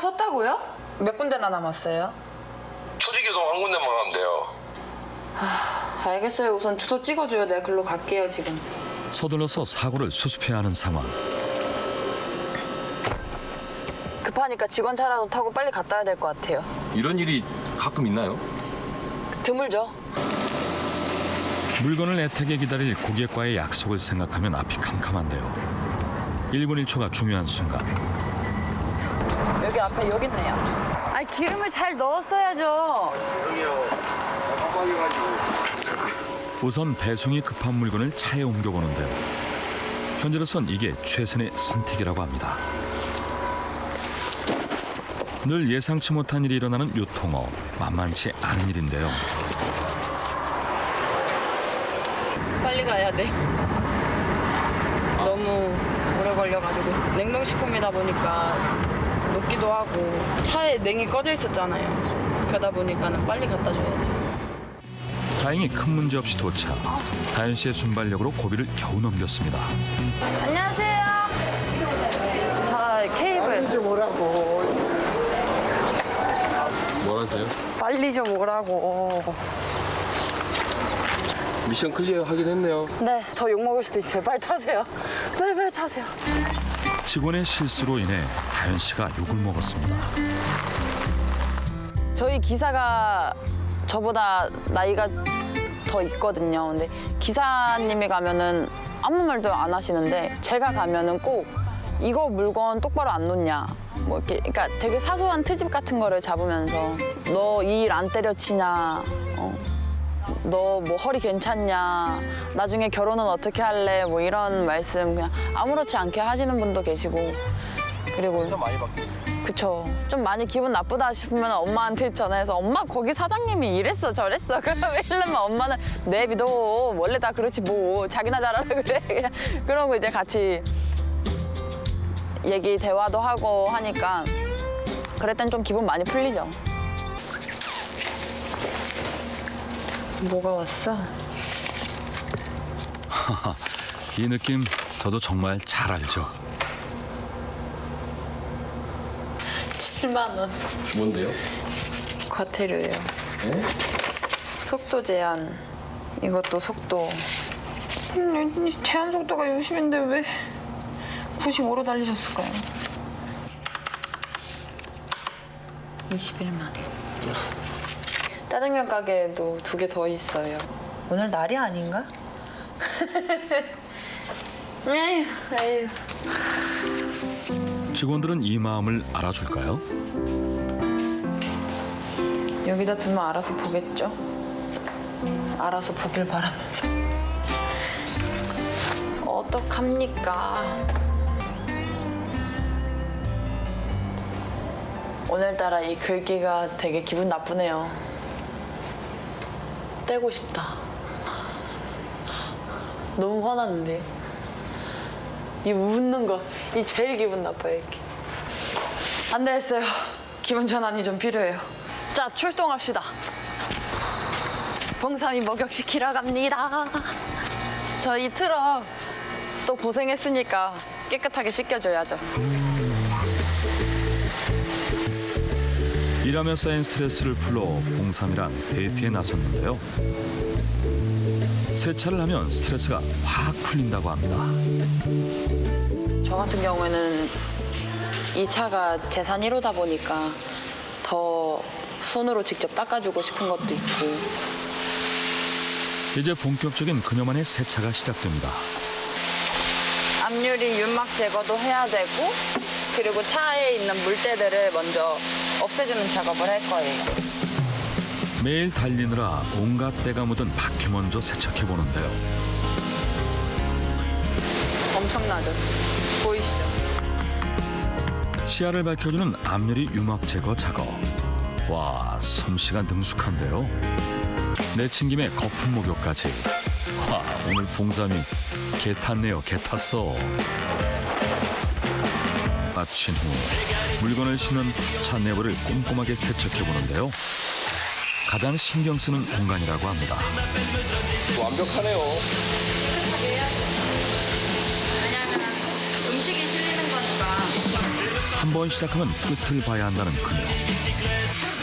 섰다고요? 몇 군데나 남았어요? 초지교동 한 군데만 가면 돼요. 알겠어요. 우선 주소 찍어줘요. 내가 글로 갈게요 지금. 서둘러서 사고를 수습해야 하는 상황. 급하니까 직원 차라도 타고 빨리 갔다 와야 될 것 같아요. 이런 일이 가끔 있나요? 드물죠? 물건을 애타게 기다릴 고객과의 약속을 생각하면 앞이 캄캄한데요. 1분 1초가 중요한 순간. 여기 앞에 여기 있네요. 아니 기름을 잘 넣었어야죠. 우선 배송이 급한 물건을 차에 옮겨보는데요. 현재로선 이게 최선의 선택이라고 합니다. 늘 예상치 못한 일이 일어나는 유통업 만만치 않은 일인데요. 빨리 가야 돼. 너무 오래 걸려가지고 냉동식품이다 보니까 녹기도 하고 차에 냉이 꺼져 있었잖아요. 그러다 보니까는 빨리 갖다 줘야지. 다행히 큰 문제 없이 도착. 다현 씨의 순발력으로 고비를 겨우 넘겼습니다. 안녕하세요. 자 케이블 좀 오라고. 뭐라세요? 빨리 좀 오라고. 미션 클리어 하긴 했네요. 네, 저 욕 먹을 수도 있어요. 빨리 타세요. 빨리 빨리 타세요. 직원의 실수로 인해 다현 씨가 욕을 먹었습니다. 저희 기사가 저보다 나이가 더 있거든요. 근데 기사님이 가면은 아무 말도 안 하시는데 제가 가면은 꼭 이거 물건 똑바로 안 놓냐. 뭐 이렇게 그러니까 되게 사소한 트집 같은 거를 잡으면서 너 이 일 안 때려치냐. 어. 너 뭐 허리 괜찮냐. 나중에 결혼은 어떻게 할래. 뭐 이런 말씀 그냥 아무렇지 않게 하시는 분도 계시고 그리고 많이 바뀌 그쵸. 좀 많이 기분 나쁘다 싶으면 엄마한테 전화해서 엄마 거기 사장님이 이랬어 저랬어. 그러면 이러면 엄마는 내 믿어. 원래 다 그렇지 뭐. 자기나 잘하라 그래. 그냥 그러고 이제 같이 얘기 대화도 하고 하니까 땐좀 기분 많이 풀리죠. 뭐가 왔어? 이 느낌 저도 정말 잘 알죠. 7만 원. 뭔데요? 과태료예요. 에? 속도 제한. 이것도 속도. 음, 이 제한 속도가 60인데 왜 95로 달리셨을까요? 21만 원. 짜장면 가게에도 두 개 더 있어요. 오늘 날이 아닌가? 에휴, 에휴. 직원들은 이 마음을 알아줄까요? 여기다 두면 알아서 보겠죠? 알아서 보길 바라면서. 어떡합니까? 오늘따라 이 글귀가 되게 기분 나쁘네요. 떼고 싶다. 너무 화났는데요? 이 웃는 거, 이 제일 기분 나빠요, 이렇게. 안 되겠어요. 기분 전환이 좀 필요해요. 자, 출동합시다. 봉삼이 목욕시키러 갑니다. 저희 트럭 또 고생했으니까 깨끗하게 씻겨줘야죠. 일하며 쌓인 스트레스를 풀러 봉삼이랑 데이트에 나섰는데요. 세차를 하면 스트레스가 확 풀린다고 합니다. 저 같은 경우에는 이 차가 재산 1호다 보니까 더 손으로 직접 닦아주고 싶은 것도 있고 이제 본격적인 그녀만의 세차가 시작됩니다. 앞유리 윤막 제거도 해야 되고 그리고 차에 있는 물때들을 먼저 없애주는 작업을 할 거예요. 매일 달리느라 온갖 때가 묻은 바퀴 먼저 세척해 보는데요. 엄청나죠? 보이시죠? 시야를 밝혀주는 앞유리 유막 제거 작업. 와, 솜씨가 능숙한데요. 내친 김에 거품 목욕까지. 와, 오늘 봉삼이 개 탔네요, 개 탔어. 마친 후 물건을 싣는 차 내부를 꼼꼼하게 세척해 보는데요. 가장 신경 쓰는 공간이라고 합니다. 완벽하네요. 왜냐면 음식이 실리는 거니까 한 번 시작하면 끝을 봐야 한다는 그녀.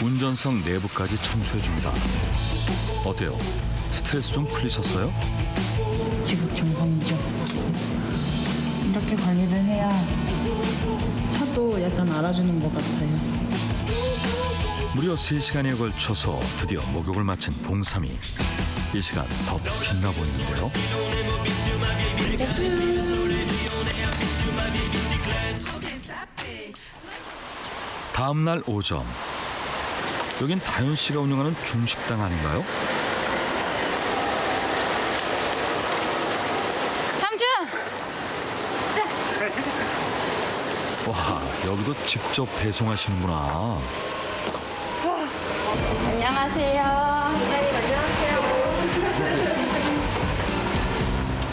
운전석 내부까지 청소해줍니다. 어때요? 스트레스 좀 풀리셨어요? 지극정성이죠. 이렇게 관리를 해야 차도 약간 알아주는 것 같아요. 무려 3시간에 걸쳐서 드디어 목욕을 마친 봉삼이. 이 시간 더 빛나 보이는데요. 다음 날 오전. 여긴 다현 씨가 운영하는 중식당 아닌가요? 삼촌! 와, 여기도 직접 배송하시는구나. 안녕하세요.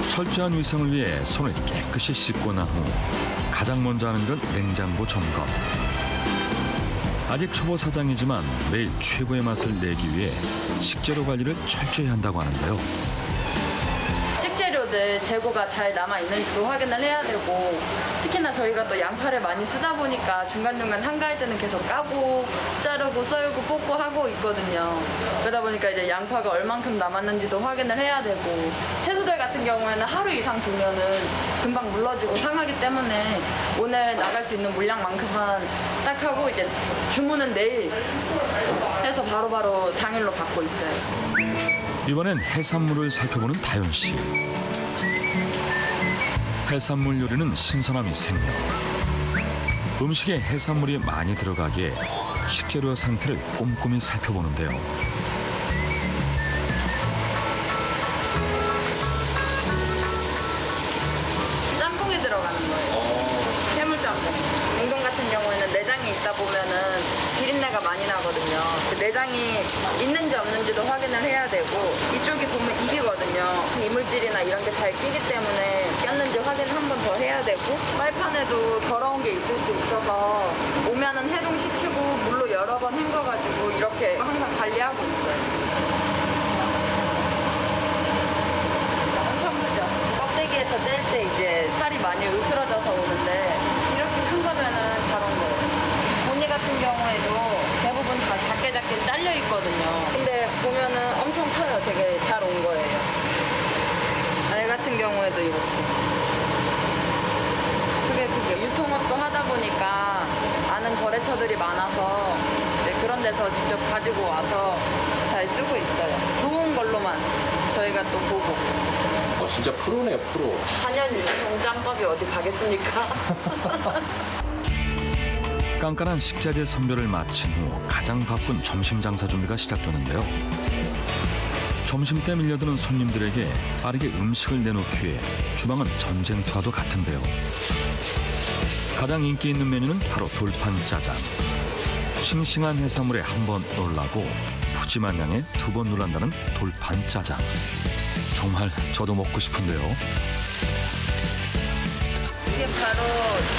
철저한 위생을 위해 손을 깨끗이 씻고 난 후 가장 먼저 하는 건 냉장고 점검. 아직 초보 사장이지만 매일 최고의 맛을 내기 위해 식재료 관리를 철저히 한다고 하는데요. 식재료들 재고가 잘 남아 있는지도 확인을 해야 되고 특히나 저희가 또 양파를 많이 쓰다 보니까 중간중간 한가할 때는 계속 까고 자르고 썰고 뽑고 하고 있거든요. 그러다 보니까 이제 양파가 얼만큼 남았는지도 확인을 해야 되고 채소들 같은 경우에는 하루 이상 두면은 금방 물러지고 상하기 때문에 오늘 나갈 수 있는 물량만큼만 딱 하고 이제 주문은 내일 해서 바로바로 당일로 받고 있어요. 이번엔 해산물을 살펴보는 다현 씨. 해산물 요리는 신선함이 생명. 음식에 해산물이 많이 들어가기에 식재료 상태를 꼼꼼히 살펴보는데요. 많이 나거든요. 그 내장이 있는지 없는지도 확인을 해야 되고 이쪽이 보면 입이거든요. 이물질이나 이런 게 잘 끼기 때문에 꼈는지 확인 한 번 더 해야 되고 빨판에도 더러운 게 있을 수 있어서 오면은 해동시키고 물로 여러 번 헹궈가지고 이렇게 항상 관리하고 있어요. 엄청 크죠? 껍데기에서 뗄 때 이제 살이 많이 으스러져서 오는데 이렇게 큰 거면은 잘 온 거예요. 보니 같은 경우에도 다 작게 작게 잘려 있거든요. 근데 보면은 엄청 커요. 되게 잘 온 거예요. 알 같은 경우에도 이렇게. 크게 크게. 유통업도 하다 보니까 아는 거래처들이 많아서 이제 그런 데서 직접 가지고 와서 잘 쓰고 있어요. 좋은 걸로만 저희가 또 보고. 어, 진짜 프로네요, 프로. 4년 유통 짬밥이 어디 가겠습니까? 깐깐한 식자재 선별을 마친 후 가장 바쁜 점심 장사 준비가 시작되는데요. 점심 때 밀려드는 손님들에게 빠르게 음식을 내놓기 위해 주방은 전쟁터와도 같은데요. 가장 인기 있는 메뉴는 바로 돌판 짜장. 싱싱한 해산물에 한 번 놀라고 푸짐한 양에 두 번 놀란다는 돌판 짜장. 정말 저도 먹고 싶은데요. 이게 바로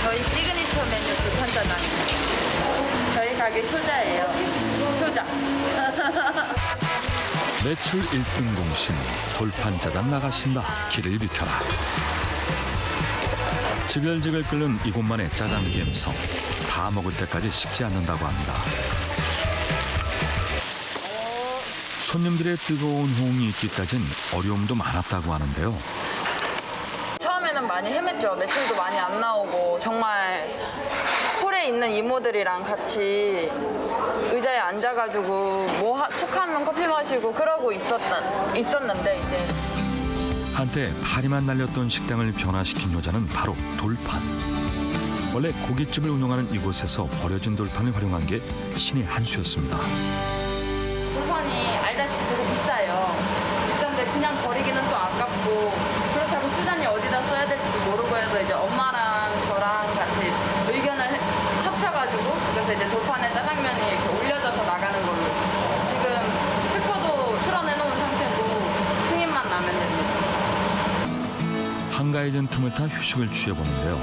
저희 시그니처 메뉴 불판짜장이에요. 저희 가게 효자예요. 효자. 매출 1등 공신 돌판 짜장 나가신다 길을 비켜라 지글지글 끓는 이곳만의 짜장 감성 다 먹을 때까지 식지 않는다고 합니다 손님들의 뜨거운 호응이 있기까진 어려움도 많았다고 하는데요 처음에는 많이 헤맸죠. 매출도 많이 안 나오고 정말 홀에 있는 이모들이랑 같이 의자에 앉아가지고 뭐 하- 툭하면 커피 마시고 그러고 있었던 있었는데 이제 한때 파리만 날렸던 식당을 변화시킨 여자는 바로 돌판 원래 고깃집을 운영하는 이곳에서 버려진 돌판을 활용한 게 신의 한 수였습니다 돌판이 알다시피 되게 비싸요. 비싼데 그냥 버리기는 또 아깝고 쓰자니 어디다 써야 될지도 모르고 해서 이제 엄마랑 저랑 같이 의견을 해- 합쳐가지고 그래서 이제 돌판에 짜장면이 이렇게 올려져서 나가는 걸로 지금 특허도 출원해놓은 상태고 승인만 나면 됩니다. 한가해진 틈을 타 휴식을 취해보는데요.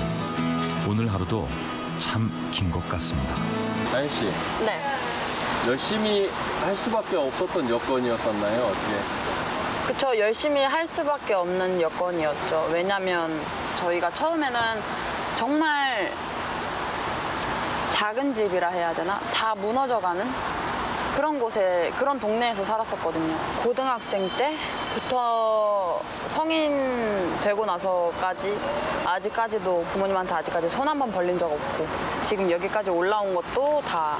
오늘 하루도 참 긴 것 같습니다. 나연 씨, 네. 열심히 할 수밖에 없었던 여건이었었나요? 어떻게? 그쵸 열심히 할 수밖에 없는 여건이었죠 왜냐면 저희가 처음에는 정말 작은 집이라 해야 되나? 다 무너져가는 그런 곳에, 그런 동네에서 살았었거든요. 고등학생 때부터 성인 되고 나서까지 아직까지도 부모님한테 아직까지 손 한 번 벌린 적 없고 지금 여기까지 올라온 것도 다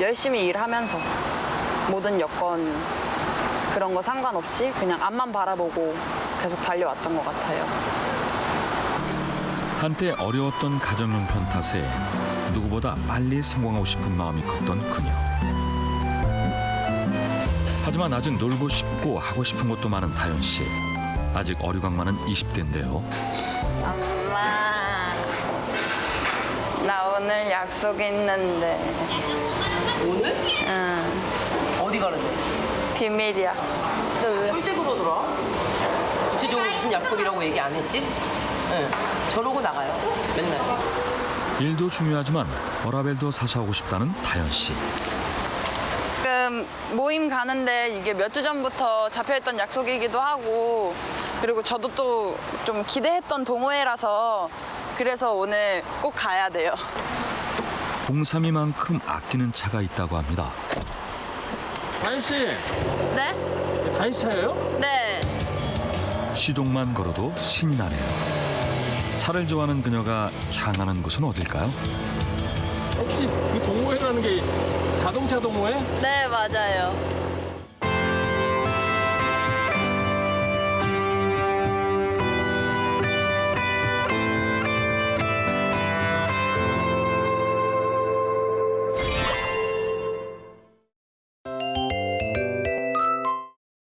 열심히 일하면서 모든 여건 그런 거 상관없이 그냥 앞만 바라보고 계속 달려왔던 것 같아요. 한때 어려웠던 가정 형편 탓에 누구보다 빨리 성공하고 싶은 마음이 컸던 그녀. 하지만 아직 놀고 싶고 하고 싶은 것도 많은 다현 씨. 아직 어리광 많은 20대인데요. 엄마, 나 오늘 약속 있는데. 오늘? 응, 어디 가는데? 비밀이야. 너 왜? 꿀때 그러더라. 구체적으로 무슨 약속이라고 얘기 안 했지? 응. 저러고 나가요. 맨날. 일도 중요하지만 워라벨도 사서 하고 싶다는 다현 씨. 지금 모임 가는데 이게 몇 주 전부터 잡혀있던 약속이기도 하고 그리고 저도 또 좀 기대했던 동호회라서 그래서 오늘 꼭 가야 돼요. 봉삼이만큼 아끼는 차가 있다고 합니다. 다현 씨, 네? 다현 씨 차예요? 네. 시동만 걸어도 신이 나네요. 차를 좋아하는 그녀가 향하는 곳은 어딜까요? 혹시 그 동호회라는 게 자동차 동호회? 네, 맞아요.